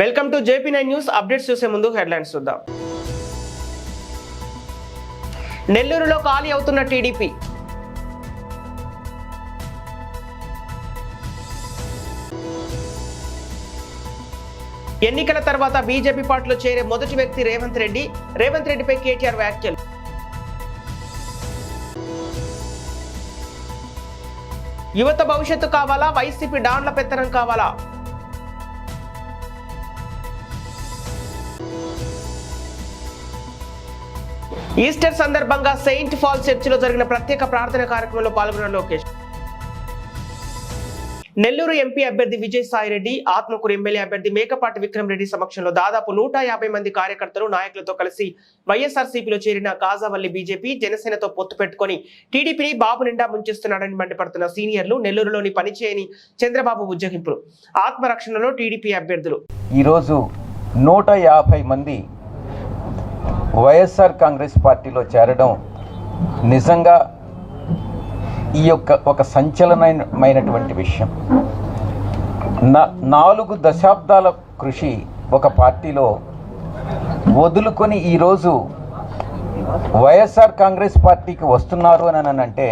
Welcome to JP nine news. Updates చూసే ముందు headlines చూద్దాం. నెల్లూరులో ఖాళీ అవుతున్న టీడీపీ. ఎన్నికల తర్వాత బీజేపీ పార్టీలో చేరే మొదటి వ్యక్తి రేవంత్ రెడ్డి. రేవంత్ రెడ్డిపై కేటీఆర్ వ్యాఖ్యలు. యువత భవిష్యత్తు కావాలా? వైసీపీ డాన్ల పెత్తనం కావాలా? ఈస్టర్ సందర్భంగా సెయింట్ ఫాల్ చర్చిలో జరిగిన ప్రత్యేక ప్రార్థన కార్యక్రమంలో పాల్గొన్న లోకేష్. నెల్లూరు ఎంపీ అభ్యర్థి విజయసాయిరెడ్డి ఆత్మకూరు ఎమ్మెల్యే అభ్యర్థి మేకపాటి విక్రమ్ రెడ్డి సమక్షంలో దాదాపు నూట యాభై మంది కార్యకర్తలు నాయకులతో కలిసి వైఎస్ఆర్సీపీలో చేరిన కాజావల్లి బీజేపీ జనసేనతో పొత్తు పెట్టుకొని టీడీపీని బాబు నిండా ముంచేస్తున్నాడని మండిపడుతున్న సీనియర్లు నెల్లూరులోని పనిచేయని చంద్రబాబు ఉజ్జగింపులు. ఆత్మరక్షణలో టీడీపీ అభ్యర్థులు. ఈరోజు నూట యాభై మంది వైఎస్ఆర్ కాంగ్రెస్ పార్టీలో చేరడం నిజంగా ఈ యొక్క ఒక సంచలనమైనటువంటి విషయం. నా నాలుగు దశాబ్దాల కృషి ఒక పార్టీలో వదులుకొని ఈరోజు వైఎస్ఆర్ కాంగ్రెస్ పార్టీకి వస్తున్నారు అని అంటే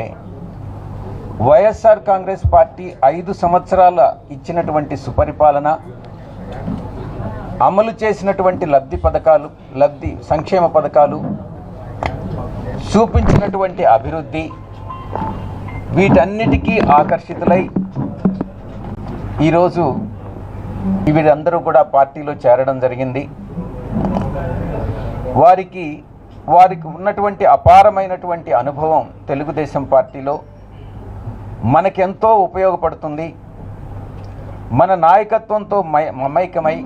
వైఎస్ఆర్ కాంగ్రెస్ పార్టీ ఐదు సంవత్సరాల ఇచ్చినటువంటి సుపరిపాలన అమలు చేసినటువంటి లబ్ధి పథకాలు లబ్ధి సంక్షేమ పథకాలు చూపించినటువంటి అభివృద్ధి వీటన్నిటికీ ఆకర్షితులై ఈరోజు వీరందరూ కూడా పార్టీలో చేరడం జరిగింది. వారికి వారికి ఉన్నటువంటి అపారమైనటువంటి అనుభవం తెలుగుదేశం పార్టీలో మనకెంతో ఉపయోగపడుతుంది. మన నాయకత్వంతో మై- మమైకమై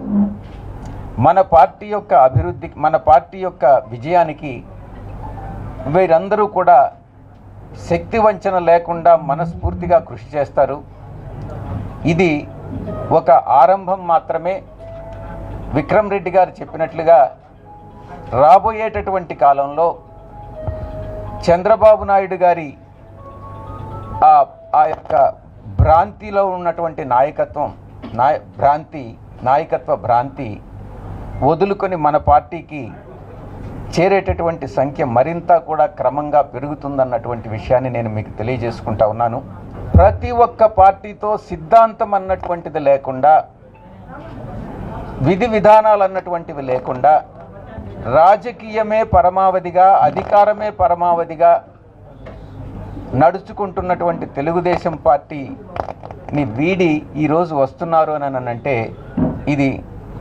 మన పార్టీ యొక్క అభివృద్ధి మన పార్టీ యొక్క విజయానికి వీరందరూ కూడా శక్తి వంచన లేకుండా మనస్ఫూర్తిగా కృషి చేస్తారు. ఇది ఒక ఆరంభం మాత్రమే. విక్రమ్ రెడ్డి గారు చెప్పినట్లుగా రాబోయేటటువంటి కాలంలో చంద్రబాబు నాయుడు గారి ఆ ఆ యొక్క భ్రాంతిలో ఉన్నటువంటి నాయకత్వం నాయ భ్రాంతి నాయకత్వ భ్రాంతి వదులుకొని మన పార్టీకి చేరేటటువంటి సంఖ్య మరింత కూడా క్రమంగా పెరుగుతుందన్నటువంటి విషయాన్ని నేను మీకు తెలియజేసుకుంటా ఉన్నాను. ప్రతి ఒక్క పార్టీతో సిద్ధాంతం అన్నటువంటిది లేకుండా విధి విధానాలు అన్నటువంటివి లేకుండా రాజకీయమే పరమావధిగా అధికారమే పరమావధిగా నడుచుకుంటున్నటువంటి తెలుగుదేశం పార్టీని వీడి ఈరోజు వస్తున్నారు అని అంటే ఇది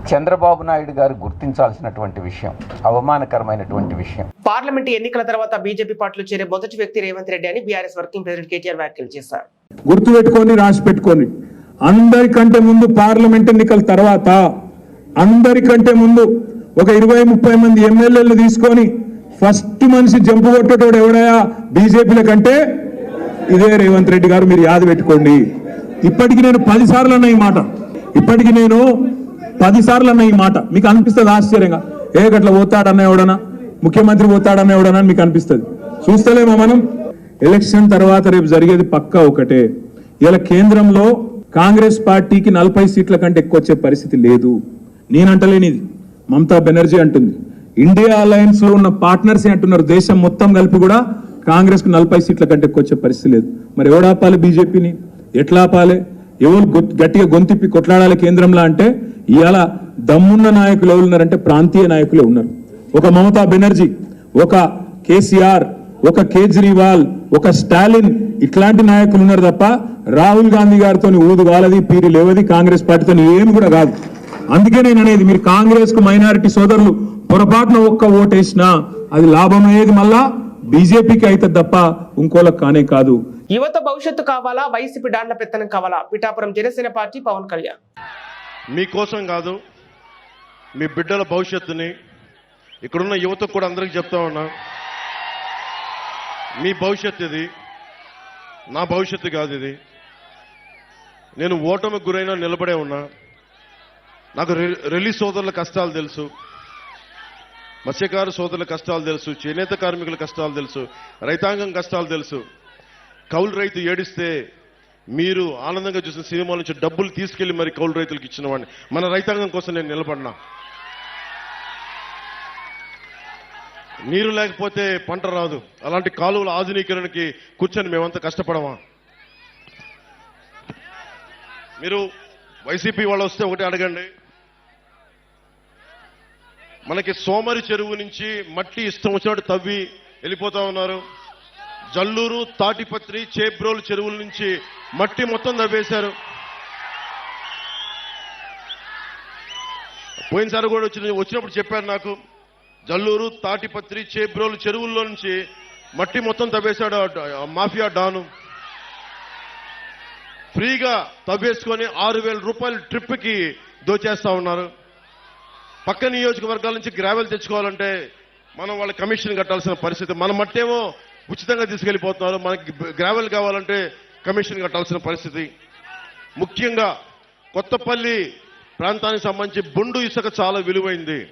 చంద్రబాబు నాయుడు గారు గుర్తించాల్సినటువంటి విషయం అవమానకరమైనటువంటి విషయం. పార్లమెంటు ఎన్నికల తర్వాత బీజేపీ పార్టీలో చేరే మొదటి వ్యక్తి రేవంత్ రెడ్డి అని బీఆర్ఎస్ వర్కింగ్ ప్రెసిడెంట్ కేటీఆర్ వ్యాఖ్యలు చేశారు. గుర్తు పెట్టుకొని రాసి పెట్టుకొని అందరికంటే ముందు పార్లమెంట్ ఎన్నికల తర్వాత అందరికంటే ముందు ఒక ఇరవై ముప్పై మంది ఎమ్మెల్యేలు తీసుకొని ఫస్ట్ మనిషి జంపు కొట్టేటోడు ఎవడయా బీజేపీల కంటే ఇదే రేవంత్ రెడ్డి గారు. మీరు యాద పెట్టుకోండి. ఇప్పటికి నేను పది సార్లు అన్న ఈ మాట. ఇప్పటికి నేను పదిసార్లు అన్న ఈ మాట మీకు అనిపిస్తుంది ఆశ్చర్యంగా. ఏ గట్ల పోతాడన్న ఎవడనా ముఖ్యమంత్రి పోతాడన్న ఎవడనా మీకు అనిపిస్తుంది. చూస్తలేమో మనం? ఎలక్షన్ తర్వాత రేపు జరిగేది పక్కా ఒకటే. ఇలా కేంద్రంలో కాంగ్రెస్ పార్టీకి నలభై సీట్ల కంటే ఎక్కువ వచ్చే పరిస్థితి లేదు. నేనంటలేనిది. మమతా బెనర్జీ అంటుంది. ఇండియా అలయన్స్లో ఉన్న పార్ట్నర్స్ అంటున్నారు. దేశం మొత్తం కలిపి కూడా కాంగ్రెస్కు నలభై సీట్ల కంటే ఎక్కువ వచ్చే పరిస్థితి లేదు. మరి ఎవడాపాలి బీజేపీని? ఎట్లా ఆపాలి? ఎవరు గట్టిగా గొంతిప్పి కొట్లాడాలి కేంద్రంలో అంటే ఇవాళ దమ్మున్న నాయకులు ఎవరు ఉన్నారంటే ప్రాంతీయ నాయకులే ఉన్నారు. ఒక మమతా బెనర్జీ ఒక కేసీఆర్ ఒక కేజ్రీవాల్ ఒక స్టాలిన్ ఇట్లాంటి నాయకులు ఉన్నారు తప్ప రాహుల్ గాంధీ గారితో ఊదు వాలది పీరి లేవది కాంగ్రెస్ పార్టీతో ఏమి కూడా కాదు. అందుకే నేను అనేది మీరు కాంగ్రెస్కు మైనారిటీ సోదరులు పొరపాటున ఒక్క ఓటేసినా అది లాభం అయ్యేది మళ్ళా బీజేపీకి అయితే తప్ప ఇంకోలకు కానే కాదు. యువత భవిష్యత్తు కావాలా? వైసీపీ దాండ్ల పెత్తనం కావాలా? పిఠాపురం జనసేన పార్టీ పవన్ కళ్యాణ్. మీకోసం కాదు మీ బిడ్డల భవిష్యత్తుని ఇక్కడున్న యువతకు కూడా అందరికీ చెప్తా ఉన్నా. మీ భవిష్యత్ ఇది నా భవిష్యత్తు కాదు ఇది. నేను ఓటమికి గురైనా నిలబడే ఉన్నా. నాకు రె- రిలీజ్ సోదరుల కష్టాలు తెలుసు. మత్స్యకారు సోదరుల కష్టాలు తెలుసు చేనేత కార్మికుల కష్టాలు తెలుసు రైతాంగం కష్టాలు తెలుసు. కౌలు రైతు ఏడిస్తే మీరు ఆనందంగా చూసిన సినిమా నుంచి డబ్బులు తీసుకెళ్ళి మరి కౌలు రైతులకు ఇచ్చిన వాడిని. మన రైతాంగం కోసం నేను నిలబడినా. నీరు లేకపోతే పంట రాదు. అలాంటి కాలువల ఆధునీకరణకి కూర్చొని మేమంతా కష్టపడమా? మీరు వైసీపీ వాళ్ళు వస్తే ఒకటి అడగండి. మనకి సోమరి చెరువు నుంచి మట్టి ఇష్టం వచ్చినట్టు తవ్వి వెళ్ళిపోతా ఉన్నారు. జల్లూరు తాటిపత్రి చేబ్రోలు చెరువుల నుంచి మట్టి మొత్తం తవ్వేశారు. పోయినసారి కూడా వచ్చిన వచ్చినప్పుడు చెప్పారు నాకు జల్లూరు తాటిపత్రి చేబ్రోలు చెరువుల్లో నుంచి మట్టి మొత్తం తవ్వేశాడు ఆ మాఫియా డాను. ఫ్రీగా తవ్వేసుకొని ఆరు వేల రూపాయల ట్రిప్కి దోచేస్తా ఉన్నారు. పక్క నియోజకవర్గాల నుంచి గ్రావెల్ తెచ్చుకోవాలంటే మనం వాళ్ళ కమిషన్ కట్టాల్సిన పరిస్థితి. మన మట్టేమో ఉచితంగా తీసుకెళ్ళిపోతున్నారు మనకి గ్రావెల్ కావాలంటే కమిషన్ కట్టాల్సిన పరిస్థితి. ముఖ్యంగా కొత్తపల్లి ప్రాంతానికి సంబంధించి బొండు ఇసుక చాలా విలువైంది.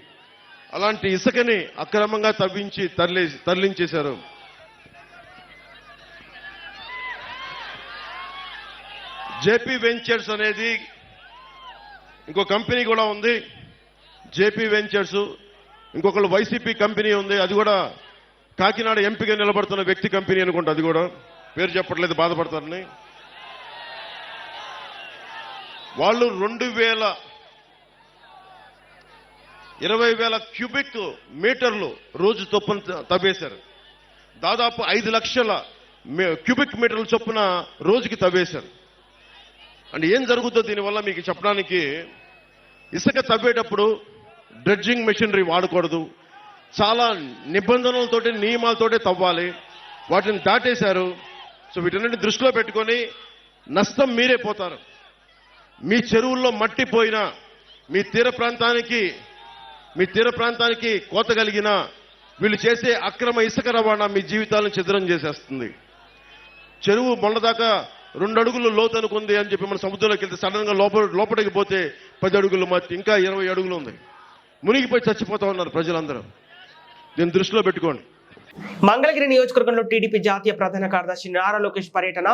అలాంటి ఇసుకని అక్రమంగా తవ్వించి తరలి తరలించేశారు. జేపీ వెంచర్స్ అనేది ఇంకో కంపెనీ కూడా ఉంది. JP ventures. ఇంకొకళ్ళు వైసీపీ కంపెనీ ఉంది. అది కూడా కాకినాడ ఎంపీగా నిలబడుతున్న వ్యక్తి కంపెనీ అనుకుంటా అది కూడా. పేరు చెప్పట్లేదు బాధపడతారని. వాళ్ళు రెండు వేల ఇరవై వేల క్యూబిక్ మీటర్లు రోజు చొప్పున తవ్వేశారు. దాదాపు ఐదు లక్షల క్యూబిక్ మీటర్ల చొప్పున రోజుకి తవ్వేశారు. అంటే ఏం జరుగుతుందో దీనివల్ల మీకు చెప్పడానికి ఇసుక తవ్వేటప్పుడు డ్రెడ్జింగ్ మెషినరీ వాడకూడదు. చాలా నిబంధనలతోటి నియమాలతోటి తవ్వాలి. వాటిని దాటేశారు. సో వీటన్నిటిని దృష్టిలో పెట్టుకొని నష్టం మీరే పోతారు. మీ చెరువుల్లో మట్టి పోయినా మీ తీర ప్రాంతానికి మీ తీర ప్రాంతానికి కోత కలిగిన వీళ్ళు చేసే అక్రమ ఇసుక రవాణా మీ జీవితాలను చిద్రం చేసేస్తుంది. చెరువు మొన్నదాకా రెండు అడుగులు లోతు అనుకుంది అని చెప్పి మన సముద్రంలోకి వెళ్తే సడన్గా లోపల లోపలికి పోతే పది అడుగులు మట్టి ఇంకా ఇరవై అడుగులు ఉంది. మునిగిపోయి చచ్చిపోతా ఉన్నారు ప్రజలందరూ. దీన్ని దృష్టిలో పెట్టుకోండి. మంగళగిరి నియోజకవర్గంలో టీడీపీ జాతీయ ప్రధాన కార్యదర్శి నారా లోకేష్ పర్యటన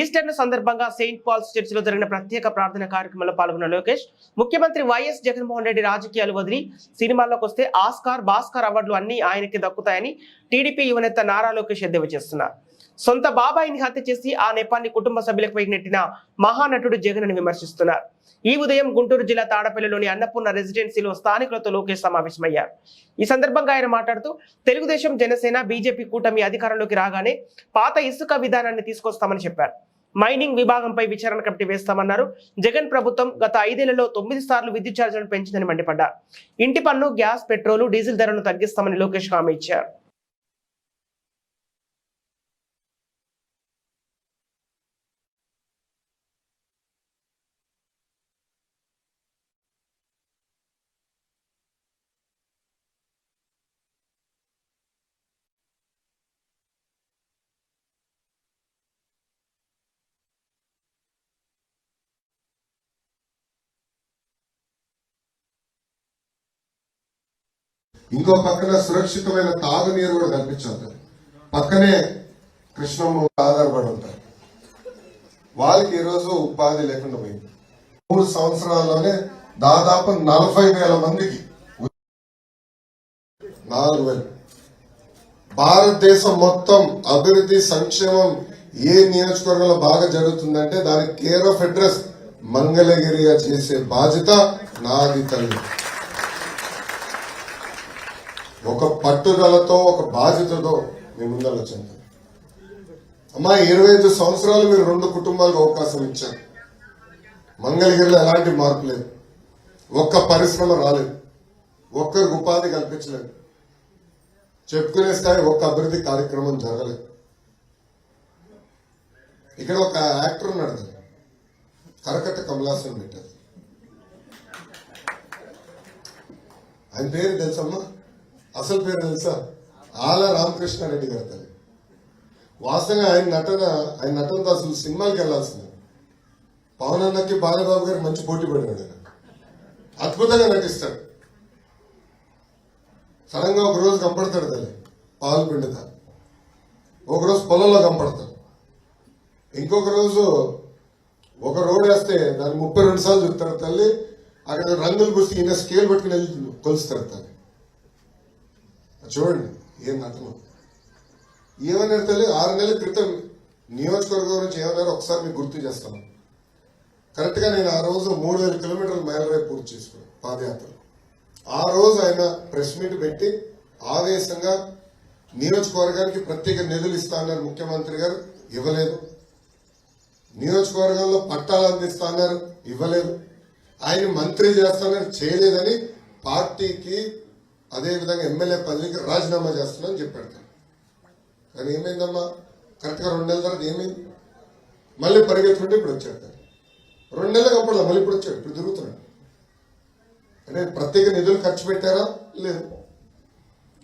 ఈస్టర్ సందర్భంగా సెయింట్ పాల్స్ చర్చ్లో జరిగిన ప్రత్యేక ప్రార్థన కార్యక్రమంలో పాల్గొన్న లోకేష్ ముఖ్యమంత్రి వైఎస్ జగన్మోహన్ రెడ్డి రాజకీయాలు వదిలి సినిమాల్లోకి వస్తే ఆస్కార్ భాస్కర్ అవార్డులు అన్ని ఆయనకి దక్కుతాయని టీడీపీ యువనేత నారా లోకేష్ ఎద్దేవా చేస్తున్నారు. సొంత బాబాయిని హత్య చేసి ఆ నెపాన్ని కుటుంబ సభ్యులపై నెట్టిన మహానటుడు జగన్ అని విమర్శిస్తున్నారు. ఈ ఉదయం గుంటూరు జిల్లా తాడపల్లిలోని అన్నపూర్ణ రెసిడెన్సీలో స్థానికులతో లోకేష్ సమావేశమయ్యారు. ఈ సందర్భంగా ఆయన మాట్లాడుతూ తెలుగుదేశం జనసేన బీజేపీ కూటమి అధికారంలోకి రాగానే పాత ఇసుక విధానాన్ని తీసుకొస్తామని చెప్పారు. మైనింగ్ విభాగంపై విచారణ కమిటీ వేస్తామన్నారు. జగన్ ప్రభుత్వం గత ఐదేళ్ళలో తొమ్మిది సార్లు విద్యుత్ ఛార్జీలను పెంచిందని మండిపడ్డారు. ఇంటి పన్ను గ్యాస్ పెట్రోలు డీజిల్ ధరను తగ్గిస్తామని లోకేష్ హామీ ఇచ్చారు. ఇంకో పక్కన సురక్షితమైన తాగునీరు కూడా కల్పించాలి. పక్కనే కృష్ణమ్మ ఆధారపడి ఉంటారు వాళ్ళకి ఈరోజు ఉపాధి లేకుండా పోయింది. మూడు సంవత్సరాల్లోనే దాదాపు నలభై వేల మందికి నాలుగు వేలు. భారతదేశం మొత్తం అభివృద్ధి సంక్షేమం ఏ నియోజకవర్గంలో బాగా జరుగుతుందంటే దాని కేర్ ఆఫ్ అడ్రస్ మంగళగిరిగా చేసే బాధ్యత నాది తల్లి ఒక పట్టుదలతో ఒక బాధ్యతతో మీ ముందర వచ్చింది అమ్మా ఇరవై ఐదు సంవత్సరాలు మీరు రెండు కుటుంబాలకు అవకాశం ఇచ్చారు. మంగళగిరిలో ఎలాంటి మార్పు లేదు. ఒక్క పరిశ్రమ రాలేదు. ఒక్కరికి ఉపాధి కల్పించలేదు. చెప్పుకునే స్థాయి ఒక్క అభివృద్ధి కార్యక్రమం జరగలేదు. ఇక్కడ ఒక యాక్టర్ ఉన్నాడు కరకట్ట కమలాసన్ పెట్టారు. ఆయన పేరు తెలుసమ్మా? అసలు పేరు తెలుసా? ఆల రామకృష్ణారెడ్డి గారి తల్లి. వాస్తవంగా ఆయన నటన ఆయన నటనతో అసలు సినిమాకి వెళ్ళాల్సింది. పవన్ అన్నకి బాలబాబు గారికి మంచి పోటీ పడినాడు ఆయన. అద్భుతంగా నటిస్తాడు. సడన్గా ఒక రోజు కంపడతాడు తల్లి పాలు పిండుతా. ఒక రోజు పొలంలో కంపడతాడు ఇంకొక రోజు ఒక రోడ్ వేస్తే దాన్ని ముప్పై రెండు సార్లు చూస్తారు తల్లి అక్కడ రంగులు పూసి ఈయన స్కేల్ పెట్టుకుని వెళ్ళి కొలుస్తారు తల్లి. చూడండి ఏం నటన ఏమన్నారు తల్లి? ఆరు నెలల క్రితం నియోజకవర్గం గురించి ఏమన్నారో ఒకసారి మీకు గుర్తు చేస్తాను. కరెక్ట్గా నేను ఆ రోజు మూడు వేల కిలోమీటర్ల మైలరే పూర్తి చేసుకున్నాను పాదయాత్ర. ఆ రోజు ఆయన ప్రెస్ మీట్ పెట్టి ఆవేశంగా నియోజకవర్గానికి ప్రత్యేక నిధులు ఇస్తా అన్నారు ముఖ్యమంత్రి గారు ఇవ్వలేదు. నియోజకవర్గంలో పట్టాలు అందిస్తా అన్నారు ఇవ్వలేదు. ఆయన మంత్రి చేస్తానని చేయలేదని పార్టీకి అదేవిధంగా ఎమ్మెల్యే పదవికి రాజీనామా చేస్తున్నానని చెప్పాడు తను. కానీ ఏమైందమ్మా? కరెక్ట్గా రెండు నెలల తర్వాత ఏమైంది? మళ్ళీ పరిగెత్తుకుంటే ఇప్పుడు వచ్చాడు తను. రెండు నెలలు అప్పుడు మళ్ళీ ఇప్పుడు వచ్చాడు ఇప్పుడు తిరుగుతున్నాడు. అంటే ప్రత్యేక నిధులు ఖర్చు పెట్టారా? లేదు.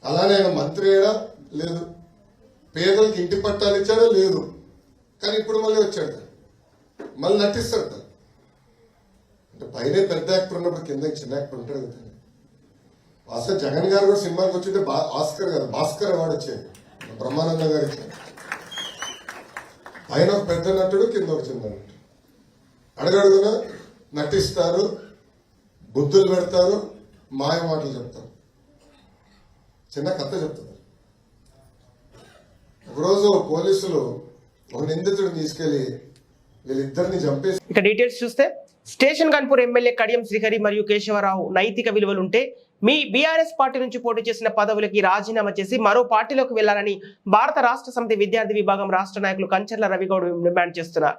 అలానే ఆయన మంత్రి అయ్యాడా? లేదు. పేదలకు ఇంటి పట్టాలు ఇచ్చాడా? లేదు. కానీ ఇప్పుడు మళ్ళీ వచ్చాడు తను. మళ్ళీ నటిస్తాడు తను. అంటే పైన పెద్ద యాక్టర్ ఉన్నప్పుడు కింద చిన్న యాక్టర్ ఉంటాడు కదా అసలు జగన్ గారు కూడా సినిమాకి వచ్చింటే బా- ఆస్కర్ కదా భాస్కర్ అవార్డు వచ్చేది బ్రహ్మానందం గారు ఇచ్చారు. పైన ఒక పెద్ద నటుడు కింద ఒక చిన్న నటుడు. అడగడుగున నటిస్తారు బుద్ధులు పెడతారు మాయ మాటలు చెప్తారు. చిన్న కథ చెప్తారు ఒకరోజు పోలీసులు ఒక నిందితుడిని తీసుకెళ్ళి వీళ్ళిద్దరిని చంపేసి ఇక డీటెయిల్స్ చూస్తే స్టేషన్ కాన్పూర్ ఎమ్మెల్యే కడియం శ్రీహరి మరియు కేశవరావు నైతిక విలువలుంటే మీ బీఆర్ఎస్ పార్టీ నుంచి పోటీ చేసిన పదవులకి రాజీనామా చేసి మరో పార్టీలోకి వెళ్ళాలని భారత రాష్ట్ర సమితి విద్యార్థి విభాగం రాష్ట్ర నాయకులు కంచర్ల రవిగౌడ్ డిమాండ్ చేస్తున్నారు.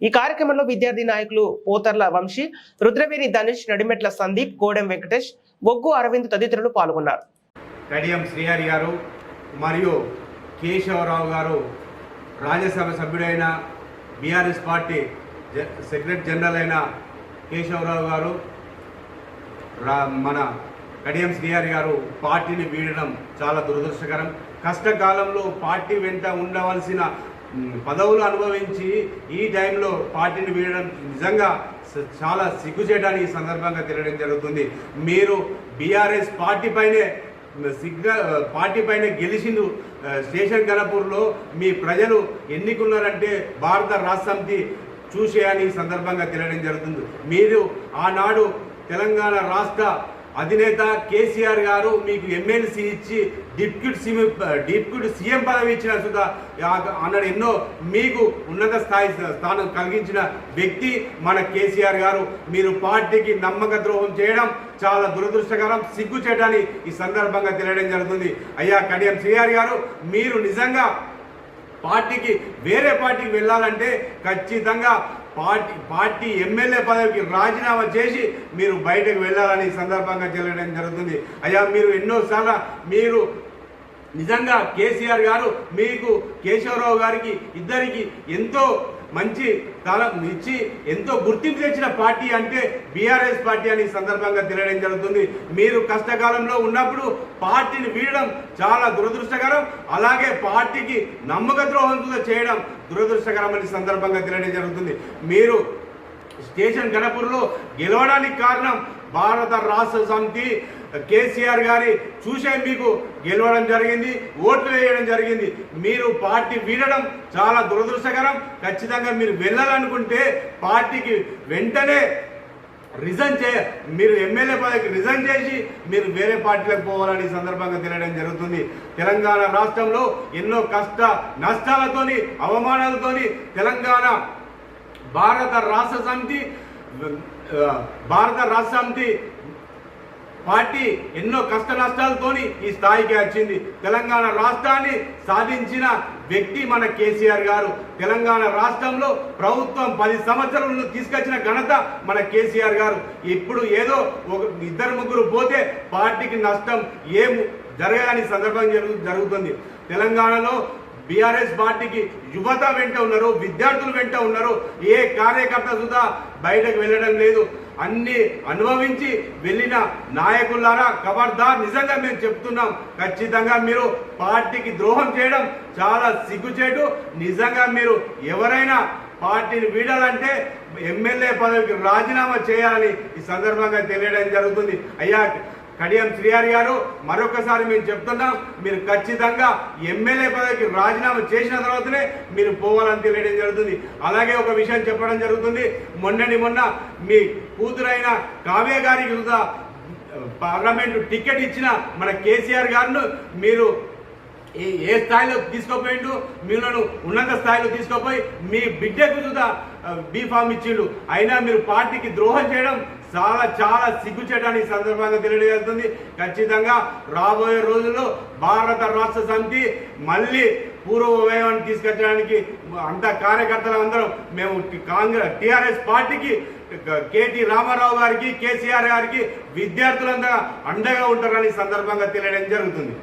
ఈ కార్యక్రమంలో విద్యార్థి నాయకులు పోతర్ల వంశీ రుద్రవేణి ధనుష్ నడిమెట్ల సందీప్ కోడెం వెంకటేష్ బొగ్గు అరవింద్ తదితరులు పాల్గొన్నారు. కడియం శ్రీహరి గారు మరియు కేశవరావు గారు రాజ్యసభ సభ్యుడైన బీఆర్ఎస్ పార్టీ జ- సెక్రటరీ జనరల్ అయిన కేశవరావు గారు రా మన కడియం శ్రీహరి గారు పార్టీని వీడడం చాలా దురదృష్టకరం. కష్టకాలంలో పార్టీ వెంట ఉండవలసిన పదవులు అనుభవించి ఈ టైంలో పార్టీని వీడడం నిజంగా చాలా సిగ్గు చేయడానికి సందర్భంగా తెలియడం జరుగుతుంది. మీరు బీఆర్ఎస్ పార్టీ పైనే సిగ్నల్ పార్టీ పైన గెలిచిండు స్టేషన్ గణపూర్లో మీ ప్రజలు ఎన్నికున్నారంటే భారత రాష్ట్ర చూసేయని సందర్భంగా తెలియడం జరుగుతుంది. మీరు ఆనాడు తెలంగాణ రాష్ట్ర అధినేత కేసీఆర్ గారు మీకు ఎమ్మెల్సీ ఇచ్చి డిప్యూటీ సీఎం డిప్యూటీ సీఎం పదవి ఇచ్చిన సుధా అన్నాడు ఎన్నో మీకు ఉన్నత స్థాయి స్థానం కలిగించిన వ్యక్తి మన కేసీఆర్ గారు. మీరు పార్టీకి నమ్మక ద్రోహం చేయడం చాలా దురదృష్టకరం సిగ్గు ఈ సందర్భంగా తెలియడం జరుగుతుంది. అయ్యా కడియం శ్రీఆర్ గారు మీరు నిజంగా పార్టీకి వేరే పార్టీకి వెళ్ళాలంటే ఖచ్చితంగా పార్టీ పార్టీ ఎమ్మెల్యే పదవికి రాజీనామా చేసి మీరు బయటకు వెళ్ళాలని సందర్భంగా తెలియడం జరుగుతుంది. అయ్యా మీరు ఎన్నోసార్లు మీరు నిజంగా కేసీఆర్ గారు మీకు కేశవరావు గారికి ఇద్దరికి ఎంతో మంచి తలం ఇచ్చి ఎంతో గుర్తింపు తెచ్చిన పార్టీ అంటే బీఆర్ఎస్ పార్టీ అని సందర్భంగా తెలియడం జరుగుతుంది. మీరు కష్టకాలంలో ఉన్నప్పుడు పార్టీని వీడడం చాలా దురదృష్టకరం. అలాగే పార్టీకి నమ్మక ద్రోహం చేయడం దురదృష్టకరం అని సందర్భంగా తెలియడం జరుగుతుంది. మీరు స్టేషన్ గణపూర్లో గెలవడానికి కారణం భారత రాష్ట్ర సమితి కేసీఆర్ గారి చూసే మీకు గెలవడం జరిగింది ఓట్లు వేయడం జరిగింది. మీరు పార్టీ వీడడం చాలా దురదృష్టకరం. ఖచ్చితంగా మీరు వెళ్ళాలనుకుంటే పార్టీకి వెంటనే రిజైన్ చే మీరు ఎమ్మెల్యే పదవికి రిజైన్ చేసి మీరు వేరే పార్టీలకు పోవాలని సందర్భంగా తెలియడం జరుగుతుంది. తెలంగాణ రాష్ట్రంలో ఎన్నో కష్ట నష్టాలతోని అవమానాలతోని తెలంగాణ భారత రాష్ట్ర సమితి భారత రాష్ట్ర సమితి పార్టీ ఎన్నో కష్ట నష్టాలతోని ఈ స్థాయికి వచ్చింది. తెలంగాణ రాష్ట్రాన్ని సాధించిన వ్యక్తి మన కేసీఆర్ గారు. తెలంగాణ రాష్ట్రంలో ప్రభుత్వం పది సంవత్సరాలను తీసుకొచ్చిన ఘనత మన కేసీఆర్ గారు. ఇప్పుడు ఏదో ఒక ఇద్దరు ముగ్గురు పోతే పార్టీకి నష్టం ఏం జరగాలని సందర్భం జరుగు జరుగుతుంది. తెలంగాణలో బీఆర్ఎస్ పార్టీకి యువత వెంట ఉన్నారు విద్యార్థులు వెంట ఉన్నారు. ఏ కార్యకర్త సుధా బయటకు వెళ్ళడం లేదు. అన్ని అనుభవించి వెళ్ళిన నాయకులారా ఖబర్దార్ నిజంగా మేము చెప్తున్నాం. ఖచ్చితంగా మీరు పార్టీకి ద్రోహం చేయడం చాలా సిగ్గుచేటు. నిజంగా మీరు ఎవరైనా పార్టీని వీడాలంటే ఎమ్మెల్యే పదవికి రాజీనామా చేయాలని ఈ సందర్భంగా తెలియడం జరుగుతుంది. అయ్యా కడియం శ్రీహరి గారు మరొకసారి మేము చెప్తున్నాం మీరు ఖచ్చితంగా ఎమ్మెల్యే పదవికి రాజీనామా చేసిన తర్వాతనే మీరు పోవాలని తెలియడం జరుగుతుంది. అలాగే ఒక విషయం చెప్పడం జరుగుతుంది. మొన్నటి మొన్న మీ కూతురైన కావ్య గారికి కూడా పార్లమెంటు టికెట్ ఇచ్చిన మన కేసీఆర్ గారిను మీరు ఏ ఏ స్థాయిలో తీసుకోపోయిండు? మీరు ఉన్నత స్థాయిలో తీసుకోపోయి మీ బిడ్డకు కూడా బీఫామ్ ఇచ్చిండు. అయినా మీరు పార్టీకి ద్రోహం చేయడం చాలా చాలా సిగ్గుచేయడానికి సందర్భంగా తెలియజేస్తుంది. ఖచ్చితంగా రాబోయే రోజుల్లో భారత రాష్ట్ర సమితి మళ్ళీ పూర్వ వైభవాన్ని తీసుకొచ్చడానికి అంత కార్యకర్తలు అందరం మేము కాంగ్రెస్ టీఆర్ఎస్ పార్టీకి కేటీ రామారావు గారికి కేసీఆర్ గారికి విద్యార్థులందరూ అండగా ఉంటారని సందర్భంగా తెలియడం జరుగుతుంది.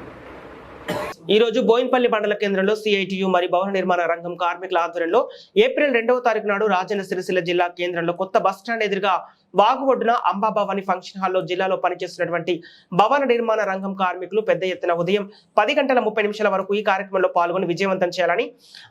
ఈ రోజు బోయిన్పల్లి మండల కేంద్రంలో సిఐటియు మరియు భవన నిర్మాణ రంగం కార్మికుల ఆధ్వర్యంలో ఏప్రిల్ రెండవ తారీఖు నాడు రాజన్న సిరిసిల్ల జిల్లా కేంద్రంలో కొత్త బస్టాండ్ ఎదురుగా వాగు ఒడ్డున అంబాభవాని ఫంక్షన్ హాల్లో జిల్లాలో పనిచేస్తున్నటువంటి భవన నిర్మాణ రంగం కార్మికులు పెద్ద ఎత్తున ఉదయం పది గంటల ముప్పై నిమిషాల వరకు ఈ కార్యక్రమంలో పాల్గొని విజయవంతం చేయాలని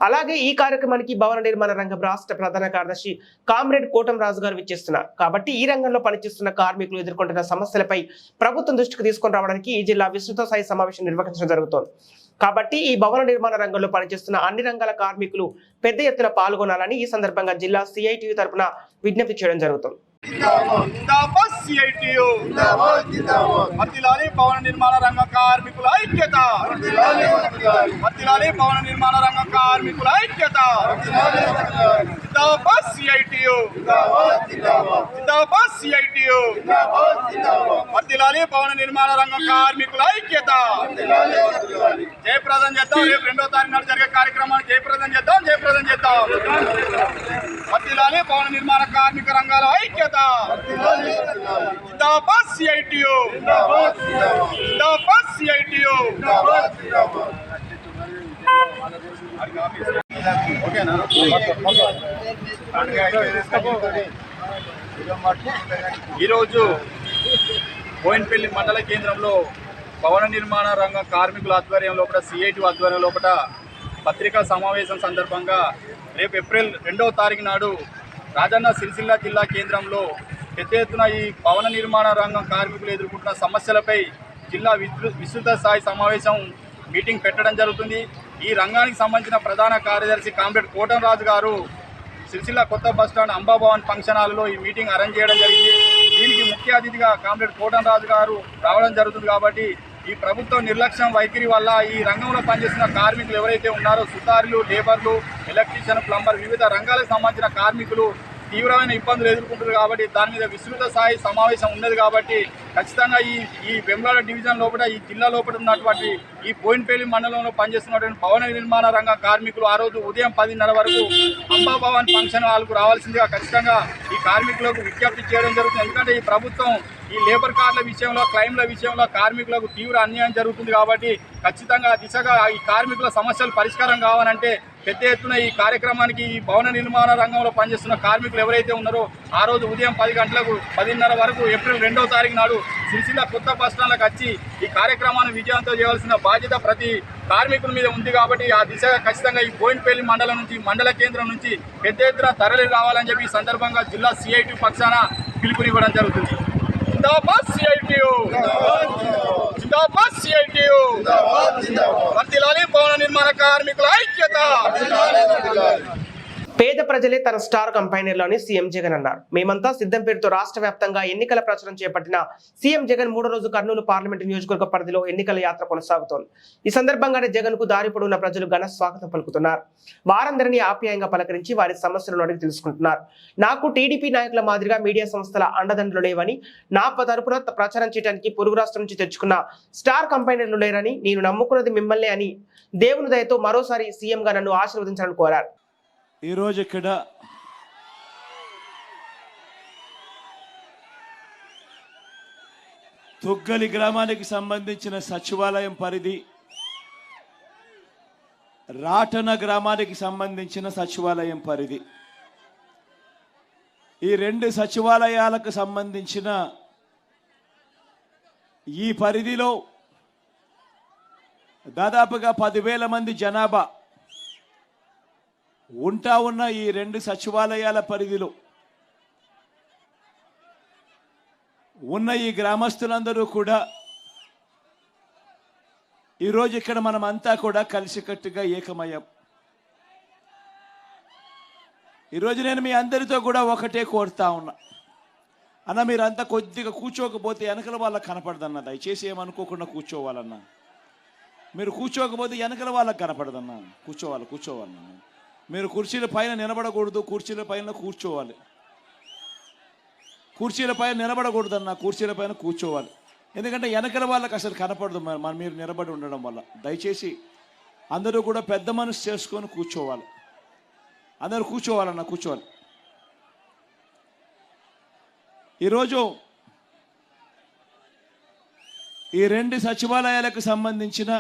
అలాగే ఈ కార్యక్రమానికి భవన నిర్మాణ రంగం రాష్ట్ర ప్రధాన కార్యదర్శి కామ్రేడ్ కోటం రాజు గారు విచ్చేస్తున్నారు. కాబట్టి ఈ రంగంలో పనిచేస్తున్న కార్మికులు ఎదుర్కొంటున్న సమస్యలపై ప్రభుత్వం దృష్టికి తీసుకొని రావడానికి ఈ జిల్లా విస్తృత స్థాయి సమావేశం నిర్వహించడం జరుగుతోంది. కాబట్టి ఈ భవన నిర్మాణ రంగంలో పనిచేస్తున్న అన్ని రంగాల కార్మికులు పెద్ద ఎత్తున పాల్గొనాలని ఈ సందర్భంగా జిల్లా సిఐటియు తరపున విజ్ఞప్తి చేయడం జరుగుతుంది. జిందాబాద్ భవన నిర్మాణ రంగ కార్మికుల ఐక్యత. మత్తిలాలి భవన నిర్మాణ రంగ కార్మికుల ఐక్యత. జిందాబాద్ సిఐటియు. జిందాబాద్ సిఐటియు. భవన నిర్మాణ రంగ కార్మికుల ఐక్యత. జయప్రదం చేద్దాం. రేపు రెండో తారీఖు నాడు జరిగే కార్యక్రమాన్ని జయప్రదం చేద్దాం. జయప్రదం చేద్దాం. వర్తిలాలి భవన నిర్మాణ కార్మిక రంగాల ఐక్యత. జిందాబాద్ సిఐటియు జిందాబాద్ సిఐటియు ఈరోజు బోయిన్పల్లి మండల కేంద్రంలో భవన నిర్మాణ రంగ కార్మికుల ఆధ్వర్యం లోపల సిఐటి ఆధ్వర్యం లోపల పత్రికా సమావేశం సందర్భంగా రేపు ఏప్రిల్ రెండవ తారీఖు నాడు రాజన్న సిరిసిల్ల జిల్లా కేంద్రంలో పెద్ద ఎత్తున ఈ భవన నిర్మాణ రంగం కార్మికులు ఎదుర్కొంటున్న సమస్యలపై జిల్లా విస్తృత స్థాయి సమావేశం మీటింగ్ పెట్టడం జరుగుతుంది. ఈ రంగానికి సంబంధించిన ప్రధాన కార్యదర్శి కామ్రేడ్ కోటంరాజు గారు సిరిసిల్ల కొత్త బస్టాండ్ అంబాభవన్ ఫంక్షన్ హాల్లో ఈ మీటింగ్ అరేంజ్ చేయడం జరిగింది. దీనికి ముఖ్య అతిథిగా కామ్రేడ్ కోటంరాజు గారు రావడం జరుగుతుంది కాబట్టి ఈ ప్రభుత్వ నిర్లక్ష్యం వైఖరి వల్ల ఈ రంగంలో పనిచేస్తున్న కార్మికులు ఎవరైతే ఉన్నారో సుతారులు లేబర్లు ఎలక్ట్రీషియన్ ప్లంబర్ వివిధ రంగాలకు సంబంధించిన కార్మికులు తీవ్రమైన ఇబ్బందులు ఎదుర్కొంటారు కాబట్టి దాని మీద విస్తృత స్థాయి సమావేశం ఉన్నది కాబట్టి ఖచ్చితంగా ఈ ఈ వెమ్లాడ డివిజన్ లోపల ఈ జిల్లా లోపల ఉన్నటువంటి ఈ బోయిన్పల్లి మండలంలో పనిచేస్తున్నటువంటి భవన నిర్మాణ రంగ కార్మికులు ఆ రోజు ఉదయం పదిన్నర వరకు అంబాభవన్ ఫంక్షన్ హాల్కు రావాల్సిందిగా ఖచ్చితంగా ఈ కార్మికులకు విజ్ఞప్తి చేయడం జరుగుతుంది. ఎందుకంటే ఈ ప్రభుత్వం ఈ లేబర్ కార్డుల విషయంలో క్లైమ్ల విషయంలో కార్మికులకు తీవ్ర అన్యాయం జరుగుతుంది కాబట్టి ఖచ్చితంగా దిశగా ఈ కార్మికుల సమస్యలు పరిష్కారం కావాలంటే పెద్ద ఎత్తున ఈ కార్యక్రమానికి ఈ భవన నిర్మాణ రంగంలో పనిచేస్తున్న కార్మికులు ఎవరైతే ఉన్నారో ఆ రోజు ఉదయం పది గంటలకు పదిన్నర వరకు ఏప్రిల్ రెండవ తారీఖు నాడు సిరిసిల్ల కొత్త బస్టాండ్లకు వచ్చి ఈ కార్యక్రమాన్ని విజయవంతం చేయవలసిన బాధ్యత ప్రతి కార్మికుల మీద ఉంది కాబట్టి ఆ దిశగా ఖచ్చితంగా ఈ బోయినపల్లి మండలం నుంచి మండల కేంద్రం నుంచి పెద్ద ఎత్తున తరలి రావాలని చెప్పి ఈ సందర్భంగా జిల్లా సిఐటి పక్షాన పిలుపునివ్వడం జరుగుతుంది. వర్తిలాలి భవన నిర్మాణ కార్మికుల ఐక్యత! పేద ప్రజలే తన స్టార్ కంపైనర్లోని సీఎం జగన్ అన్నారు. మేమంతా సిద్ధం పేరుతో రాష్ట్ర వ్యాప్తంగా ఎన్నికల ప్రచారం చేపట్టిన సీఎం జగన్ మూడో రోజు కర్నూలు పార్లమెంటు నియోజకవర్గ పరిధిలో ఎన్నికల యాత్ర కొనసాగుతోంది. ఈ సందర్భంగానే జగన్కు దారి ప్రజలు ఘన స్వాగతం పలుకుతున్నారు. వారందరినీ ఆప్యాయంగా పలకరించి వారి సమస్యలను అడిగి తెలుసుకుంటున్నారు. నాకు టీడీపీ నాయకుల మాదిరిగా మీడియా సంస్థల అండదండలు లేవని నా తరపున ప్రచారం చేయడానికి పొరుగు రాష్ట్రం నుంచి తెచ్చుకున్న స్టార్ కంపైనర్లు లేరని నేను నమ్ముకున్నది మిమ్మల్ని అని దేవుని దయతో మరోసారి సీఎంగా నన్ను ఆశీర్వదించాలని కోరారు. ఈరోజు ఇక్కడ తుగ్గలి గ్రామానికి సంబంధించిన సచివాలయం పరిధి రాటన గ్రామానికి సంబంధించిన సచివాలయం పరిధి. ఈ రెండు సచివాలయాలకు సంబంధించిన ఈ పరిధిలో దాదాపుగా పదివేల మంది జనాభా ఉంటా ఉన్న ఈ రెండు సచివాలయాల పరిధిలో ఉన్న ఈ గ్రామస్తులందరూ కూడా ఈరోజు ఇక్కడ మనం అంతా కూడా కలిసికట్టుగా ఏకమయ్యాం. ఈరోజు నేను మీ అందరితో కూడా ఒకటే కోరుతా ఉన్నా. అన్న మీరంతా కొద్దిగా కూర్చోకపోతే వెనకల వాళ్ళకి కనపడదన్న. దయచేసి ఏమనుకోకుండా కూర్చోవాలన్నా. మీరు కూర్చోకపోతే వెనకల వాళ్ళకి కనపడదన్నా. కూర్చోవాలి కూర్చోవాలన్నా. మీరు కుర్చీల పైన నిలబడకూడదు కుర్చీల పైన కూర్చోవాలి. కుర్చీల పైన నిలబడకూడదు అన్న కుర్చీల పైన కూర్చోవాలి. ఎందుకంటే వెనకల వాళ్ళకి అసలు కనపడదు మన మీరు నిలబడి ఉండడం వల్ల. దయచేసి అందరూ కూడా పెద్ద మనసు చేసుకొని కూర్చోవాలి. అందరూ కూర్చోవాలన్న కూర్చోవాలి. ఈరోజు ఈ రెండు సచివాలయాలకు సంబంధించిన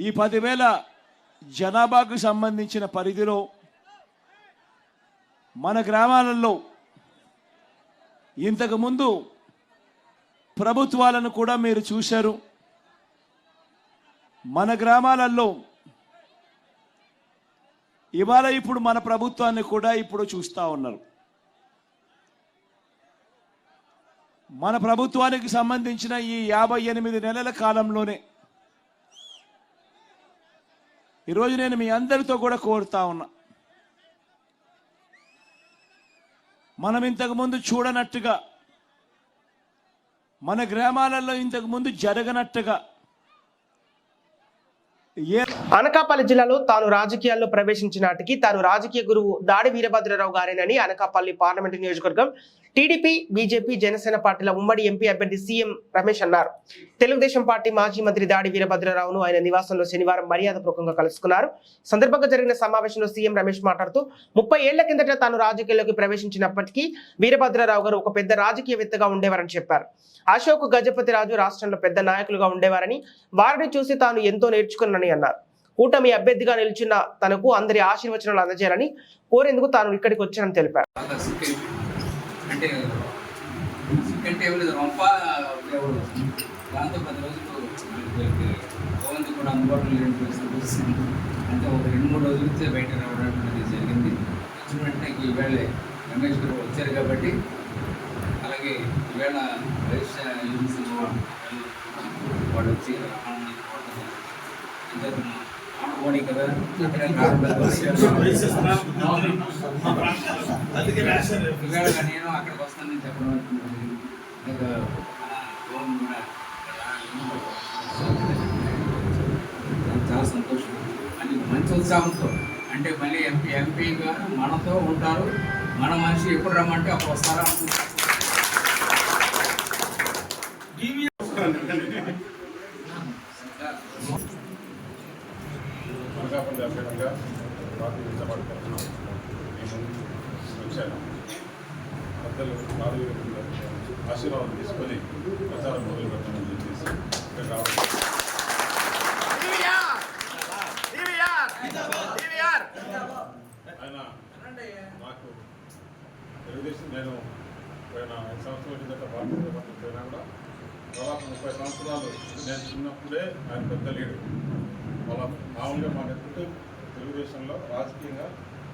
ఈ పదివేల జనాభాకు సంబంధించిన పరిధిలో మన గ్రామాలలో ఇంతకుముందు ప్రభుత్వాలను కూడా మీరు చూశారు. మన గ్రామాలలో ఇవాళ ఇప్పుడు మన ప్రభుత్వాన్ని కూడా ఇప్పుడు చూస్తూ ఉన్నారు. మన ప్రభుత్వానికి సంబంధించిన ఈ యాభై ఎనిమిది నెలల కాలంలోనే ఈరోజు నేను మీ అందరితో కూడా కోరుతా ఉన్నా. మనం ఇంతకుముందు చూడనట్టుగా మన గ్రామాలలో ఇంతకుముందు జరగనట్టుగా ఏ అనకాపల్లి జిల్లాలో తాను రాజకీయాల్లో ప్రవేశించిన నాటికి తాను రాజకీయ గురువు దాడి వీరభద్రరావు గారేనని అనకాపల్లి పార్లమెంటు నియోజకవర్గం టీడీపీ బీజేపీ జనసేన పార్టీల ఉమ్మడి ఎంపీ అభ్యర్థి సీఎం రమేష్ అన్నారు. తెలుగుదేశం పార్టీ మాజీ మంత్రి దాడి వీరభద్రరావును ఆయన నివాసంలో శనివారం మర్యాదపూర్వకంగా కలుసుకున్నారు. సందర్భంగా జరిగిన సమావేశంలో సీఎం రమేష్ మాట్లాడుతూ ముప్పై ఏళ్ళ కిందట తాను రాజకీయాల్లోకి ప్రవేశించినప్పటికీ వీరభద్రరావు గారు ఒక పెద్ద రాజకీయవేత్తగా ఉండేవారని చెప్పారు. అశోక్ గజపతి రాజు రాష్ట్రంలో పెద్ద నాయకులుగా ఉండేవారని వారిని చూసి తాను ఎంతో నేర్చుకున్నానని అన్నారు. కూటమి అభ్యర్థిగా నిలిచిన తనకు అందరి ఆశీర్వచనాలు అందజేయాలని కోరేందుకు తాను ఇక్కడికి వచ్చానని తెలిపారు. అంటే రొంప దాంతో పది రోజులు కూడా అందుబాటులో లేని పరిస్థితి అంటే ఒక రెండు మూడు రోజులతో బయట రావడం అనేది జరిగింది. వచ్చిన వెంటనే ఈవేళ రమేష్ గారు వచ్చారు కాబట్టి అలాగే ఈవేళ వైఎస్ యూనిసి వచ్చి రమ్మని కోరడం కదా? నేను అక్కడికి వస్తానని చెప్పడం చాలా సంతోషం. అని మంచి ఉత్సాహంతో. అంటే మళ్ళీ ఎంపీ ఎంపీగా మనతో ఉంటారు. మన మనిషి ఎప్పుడు రమ్మంటే అప్పుడు వస్తారా? అనుకుంటారు అభ్యర్థిగా నేను వచ్చాను. పెద్దలు ఆశీర్వాదం తీసుకొని ప్రచారం మొదలు పెట్టమని చెప్పేసి ఇక్కడ రావడం. ఆయన నాకు తెలుగుదేశం నేను పోయిన ఐదు సంవత్సరాల కిందట భారతీయ పార్టీ పోయినా కూడా దాదాపు ముప్పై సంవత్సరాలు నేను చిన్నప్పుడే ఆయన పెద్ద లీడర్. వాళ్ళ మామూలుగా మా తెలుగుదేశంలో రాజకీయంగా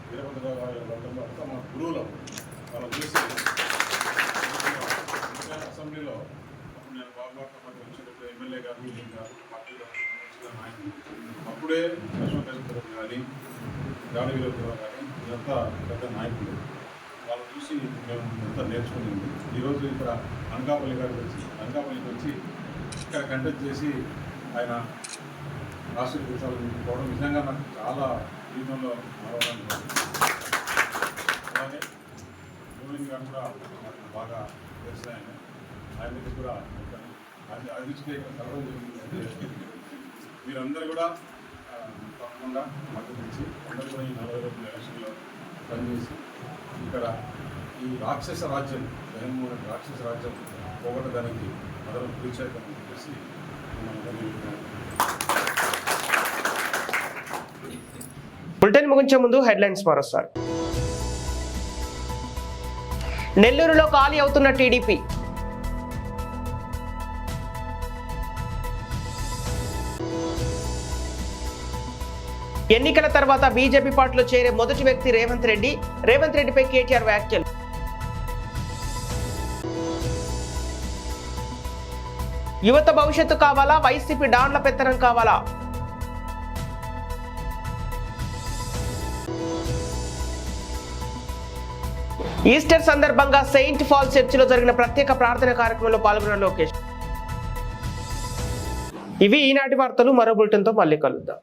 వీరభద్రరావు గారి వర్గంలో అంతా మా గురువులు వాళ్ళు చూసి అసెంబ్లీలో అప్పుడు నేను బాగుబాటు పార్టీ వచ్చినప్పుడు ఎమ్మెల్యే గారు వీళ్ళు గారు పార్టీలో వచ్చిన అప్పుడే అశోక్ కానీ గాలి వీరభద్ర కానీ ఇదంతా పెద్ద నాయకులు. వాళ్ళు చూసి మేము ఎంత నేర్చుకునేది ఈరోజు ఇక్కడ అనకాపల్లి గారికి వచ్చి అనకాపల్లికి వచ్చి ఇక్కడ కంటెక్ట్ చేసి ఆయన ఆశీర్వదించాలని పోవడం నిజంగా నాకు చాలా జీవితంలో మరవడానికి అలాగే గోవింద్ గారు కూడా నాకు బాగా తెలిసిన ఆయన దగ్గర కూడా అది అందించే నుంచి కలవడం జరిగింది. మీరందరూ కూడా తప్పకుండా మద్దతు ఇచ్చి అందరూ కూడా ఈ నలభై రోజుల ఎలక్షన్లో పనిచేసి ఇక్కడ ఈ రాక్షస రాజ్యం జగన్మోహన్ రాక్షస రాజ్యం పోగొట్టడానికి మొదలు పిలిచేద్దామని చేద్దామని చెప్పేసి మనం బులెటిన్ ముగించే ముందు హెడ్లైన్స్ మరోసారి. నెల్లూరులో ఖాళీ అవుతున్న టీడీపీ. ఎన్నికల తర్వాత బీజేపీ పార్టీలో చేరే మొదటి వ్యక్తి రేవంత్ రెడ్డి రేవంత్ రెడ్డిపై కేటీఆర్ వ్యాఖ్యలు. యువత భవిష్యత్తు కావాలా? వైసీపీ డాన్ల పెత్తనం కావాలా? ఈస్టర్ సందర్భంగా సెయింట్ ఫాల్ చర్చిలో జరిగిన ప్రత్యేక ప్రార్థన కార్యక్రమంలో పాల్గొన్న లోకేష్. ఇవి ఈనాటి వార్తలు మరో బులెటిన్తో మళ్ళీ కలుద్దాం.